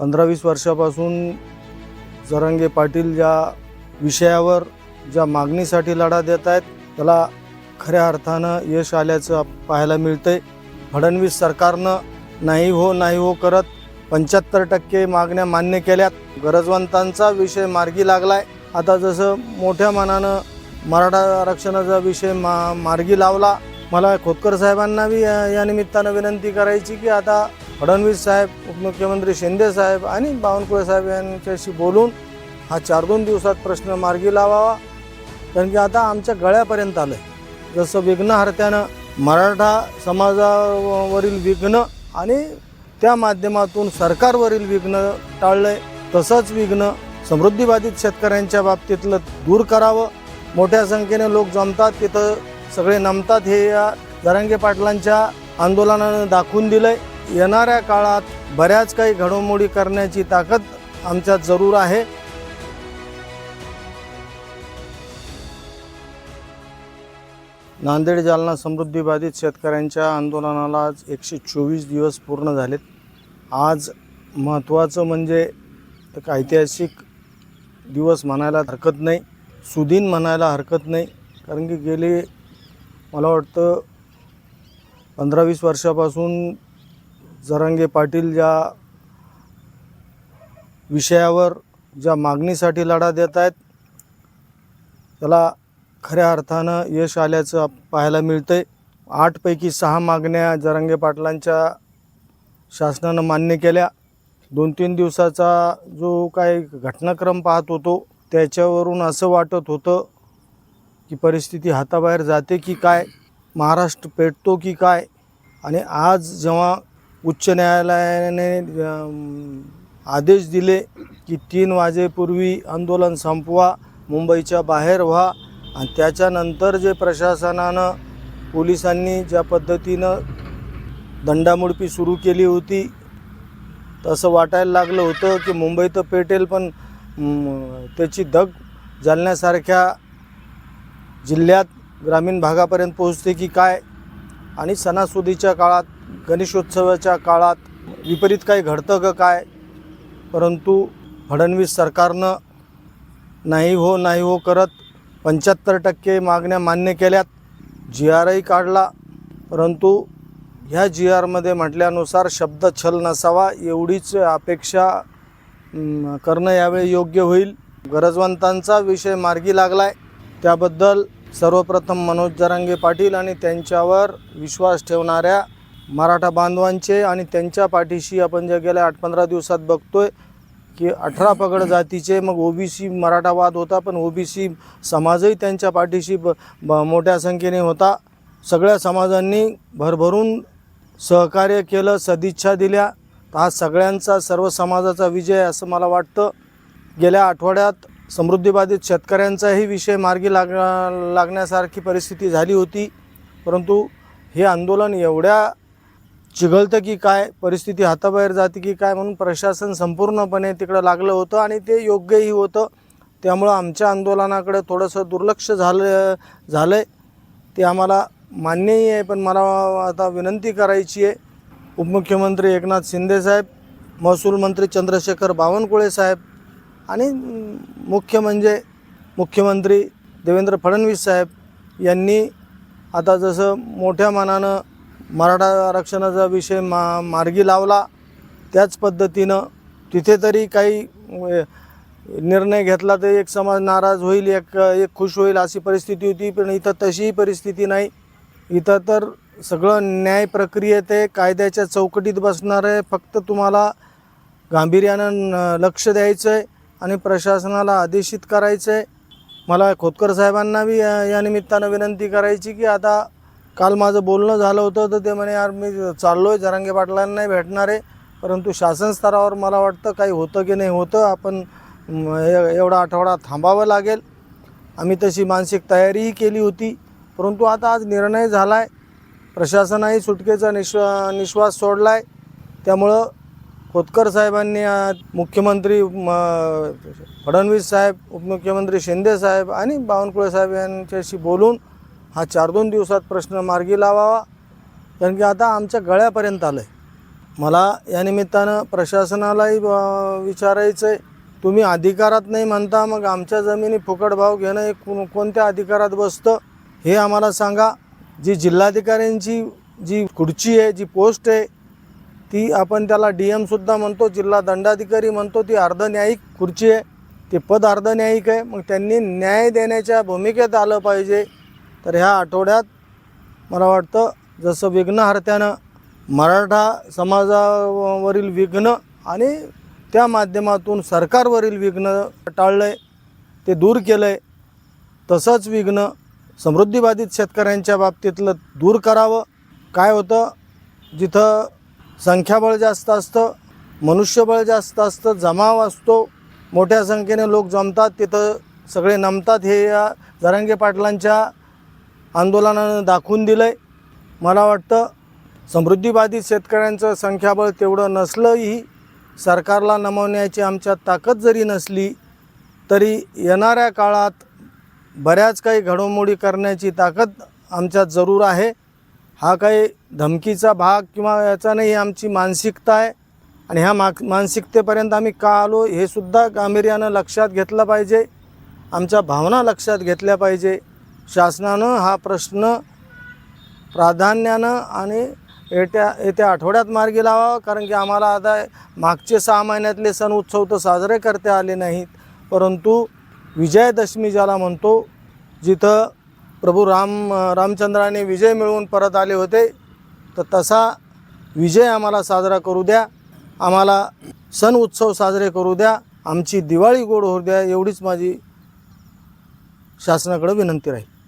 पंधरा वीस वर्षापासून जरांगे पाटील ज्या विषयावर ज्या मागणीसाठी लढा देत आहेत त्याला खऱ्या अर्थानं यश आल्याचं पाहायला मिळतंय. फडणवीस सरकारनं नाही हो नाही हो करत पंच्याहत्तर टक्के मागण्या मान्य केल्यात. गरजवंतांचा विषय मार्गी लागलाय. आता जसं मोठ्या मनानं मराठा आरक्षणाचा विषय मा मार्गी लावला मला खोतकर साहेबांना बी या या निमित्तानं विनंती करायची की आता फडणवीस साहेब उपमुख्यमंत्री शिंदे साहेब आणि बावनकुळे साहेब यांच्याशी बोलून हा चार दोन दिवसात प्रश्न मार्गी लावावा. कारण की आता आमच्या गळ्यापर्यंत आलं आहे जसं विघ्नहर्त्यानं मराठा समाजावरील विघ्न आणि त्या माध्यमातून सरकारवरील विघ्न टाळलंय तसंच विघ्न समृद्धीबाधित शेतकऱ्यांच्या बाबतीतलं दूर करावं. मोठ्या संख्येने लोक जमतात तिथं सगळे नमतात हे या जरांगे पाटलांच्या आंदोलनानं दाखवून दिलंय. येणाऱ्या काळात बऱ्याच काही घडोमोडी करण्याची ताकद आमच्यात जरूर आहे. नांदेड जालना समृद्धीबाधित शेतकऱ्यांच्या आंदोलनाला आज एकशे चोवीस दिवस पूर्ण झालेत. आज महत्त्वाचं म्हणजे एक ऐतिहासिक दिवस म्हणायला हरकत नाही सुदिन म्हणायला हरकत नाही. कारण की गेले मला वाटतं पंधरा वीस वर्षापासून जरांगे पाटील ज्या विषयावर ज्या मागणीसाठी लढा देत आहेत त्याला खऱ्या अर्थानं यश आल्याचं पाहायला मिळतं आहे आठपैकी सहा मागण्या जरांगे पाटलांच्या शासनानं मान्य केल्या. दोन तीन दिवसाचा जो काय घटनाक्रम पाहत होतो त्याच्यावरून असं वाटत होतं की परिस्थिती हाताबाहेर जाते की काय महाराष्ट्र पेटतो की काय? आणि आज जेव्हा उच्च न्यायालयाने आदेश दिले की तीन वाजेपूर्वी आंदोलन संपवा मुंबईच्या बाहेर व्हा. आणि त्याच्यानंतर जे प्रशासनानं पोलिसांनी ज्या पद्धतीनं दंडामुडपी सुरू केली होती तसं वाटायला लागलं होतं की मुंबई तर पेटेल पण त्याची धग जालण्यासारख्या जिल्ह्यात ग्रामीण भागापर्यंत पोहोचते की काय? आणि सणासुदीच्या काळात गणेशोत्सवाच्या काळात विपरीत काही घडतं का काय? परंतु फडणवीस सरकारनं नाही हो नाही हो करत पंच्याहत्तर टक्के मागण्या मान्य केल्यात जी आरही काढला. परंतु ह्या जी आरमध्ये म्हटल्यानुसार शब्द छल नसावा एवढीच अपेक्षा करणं यावेळी योग्य होईल. गरजवंतांचा विषय मार्गी लागला आहे त्याबद्दल सर्वप्रथम मनोज जरांगे पाटील आणि त्यांच्यावर विश्वास ठेवणाऱ्या मराठा बांधवांचे आणि त्यांच्या पाठीशी आपण जे गेल्या आठ पंधरा दिवसात बघतोय की अठरा पगड जातीचे मग ओबीसी मराठावाद होता पण ओबीसी समाजही त्यांच्या पाठीशी ब ब मोठ्या संख्येने होता. सगळ्या समाजांनी भरभरून सहकार्य केलं सदिच्छा दिल्या. तर हा सगळ्यांचा सर्व समाजाचा विजय असं मला वाटतं. गेल्या आठवड्यात समृद्धीबाधित शेतकऱ्यांचाही विषय मार्गी लाग लागण्यासारखी परिस्थिती झाली होती. परंतु हे आंदोलन एवढ्या चिघळतं की काय परिस्थिती हाताबाहेर जाते की काय म्हणून प्रशासन संपूर्णपणे तिकडं लागलं होतं आणि ते योग्यही होतं. त्यामुळं आमच्या आंदोलनाकडे थोडंसं दुर्लक्ष झालं झालं आहे ते आम्हाला मान्यही आहे पण मला आता विनंती करायची आहे. उपमुख्यमंत्री एकनाथ शिंदेसाहेब महसूल मंत्री चंद्रशेखर बावनकुळे साहेब आणि मुख्य म्हणजे मुख्यमंत्री देवेंद्र फडणवीस साहेब यांनी आता जसं मोठ्या मनानं मराठा आरक्षणाचा विषय मा मार्गी लावला त्याच पद्धतीनं तिथे तरी काही निर्णय घेतला तर एक समाज नाराज होईल एक एक खुश होईल अशी परिस्थिती होती पण इथं तशीही परिस्थिती नाही. इथं तर सगळं न्याय प्रक्रियेत आहे कायद्याच्या चौकटीत बसणार आहे फक्त तुम्हाला गांभीर्यानं न- लक्ष द्यायचं आहे आणि प्रशासनाला आदेशित करायचं आहे मला खोतकर साहेबांना बी या या निमित्तानं विनंती करायची की आता काल माझं बोलणं झालं होतं तर ते म्हणे यार मी चाललो आहे जरांगे पाटलांना नाही भेटणार आहे. परंतु शासन स्तरावर मला वाटतं काही होतं की नाही होतं आपण एवढा आठवडा थांबावं लागेल. आम्ही तशी मानसिक तयारीही केली होती परंतु आता आज निर्णय झाला आहे प्रशासनाही सुटकेचा निश्वा निश्वास सोडला आहे त्यामुळं खोतकर साहेबांनी मुख्यमंत्री फडणवीस साहेब उपमुख्यमंत्री शिंदे साहेब आणि बावनकुळे साहेब यांच्याशी बोलून हा चार दोन दिवसात प्रश्न मार्गी लावावा. कारण की आता आमच्या गळ्यापर्यंत आलं आहे मला या निमित्तानं प्रशासनालाही विचारायचं आहे तुम्ही अधिकारात नाही म्हणता मग आमच्या जमिनी फुकट भाव घेणं हे कोण कोणत्या अधिकारात बसतं हे आम्हाला सांगा. जी जिल्हाधिकाऱ्यांची जी खुर्ची आहे जी पोस्ट आहे ती आपण त्याला डी एमसुद्धा म्हणतो जिल्हा दंडाधिकारी म्हणतो ती अर्धन्यायिक खुर्ची आहे. ते पद अर्धन्यायिक आहे. मग त्यांनी न्याय देण्याच्या भूमिकेत आलं पाहिजे. तर ह्या आठवड्यात मला वाटतं जसं विघ्नहर्त्यानं मराठा समाजावरील विघ्न आणि त्या माध्यमातून सरकारवरील विघ्न टाळलं आहे ते दूर केलं आहे तसंच विघ्न समृद्धीबाधित शेतकऱ्यांच्या बाबतीतलं दूर करावं. काय होतं जिथं संख्याबळ जास्त असतं मनुष्यबळ जास्त असतं जमाव असतो. मोठ्या संख्येने लोक जमतात तिथं सगळे नमतात हे या जरांगे पाटलांच्या आंदोलनानं दाखवून दिलं आहे मला वाटतं समृद्धीबाधित शेतकऱ्यांचं संख्याबळ तेवढं नसलंही सरकारला नमवण्याची आमच्यात ताकद जरी नसली तरी येणाऱ्या काळात बऱ्याच काही घडामोडी करण्याची ताकद आमच्यात जरूर आहे. हा काही धमकीचा भाग किंवा याचा नाही ही आमची मानसिकता आहे. आणि ह्या मा मानसिकतेपर्यंत आम्ही का आलो हे सुद्धा गांभीर्यानं लक्षात घेतलं पाहिजे. आमच्या भावना लक्षात घेतल्या पाहिजे. शासनानं हा प्रश्न प्राधान्यानं आणि येत्या येत्या आठवड्यात मार्गी लावावा कारण की आम्हाला आता मागचे सहा महिन्यातले सण उत्सव तर साजरे करता आले नाहीत. परंतु विजयादशमी ज्याला म्हणतो जिथं प्रभू राम रामचंद्राने विजय मिळवून परत आले होते तर तसा विजय आम्हाला साजरा करू द्या. आम्हाला सण उत्सव साजरे करू द्या. आमची दिवाळी गोड होऊ द्या एवढीच माझी शासनाकडे विनंती राहील.